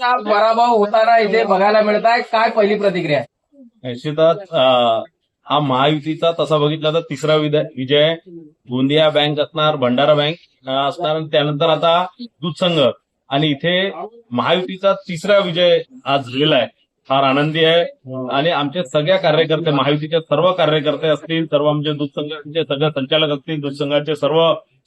पराभव होताना इथे बघायला मिळत आहे काय पहिली प्रतिक्रिया? आहे? निश्चितच अं, हा महायुतीचा तसा बघितला तर तिसरा विद- विजय. गोंदिया बँक असणार भंडारा बँक अं, असणार आणि त्यानंतर आता दूध संघ आणि इथे महायुतीचा तिसरा विजय आज झालेला आहे. फार आनंदी आहे. आणि आमचे सगळ्या कार्यकर्ते महायुतीचे सर्व कार्यकर्ते असतील सर्व आमचे दूध संघाचे सगळे संचालक असतील दूध संघाचे सर्व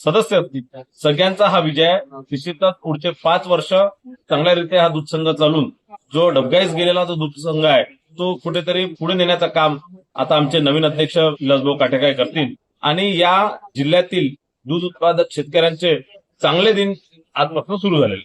सदस्य असतील. सगळ्यांचा हा विजय निश्चितच पुढचे पाच वर्ष चांगल्या रीते हा दूध संघ चालून जो डबगाईस गेलेला जो दूध संघ आहे तो कुठेतरी पुढे नेण्याचं काम आता आमचे नवीन अध्यक्ष विलासभाऊ काटेकाय करतील. आणि या जिल्ह्यातील दूध उत्पादक शेतकऱ्यांचे चांगले दिन आजपासून सुरू झालेले.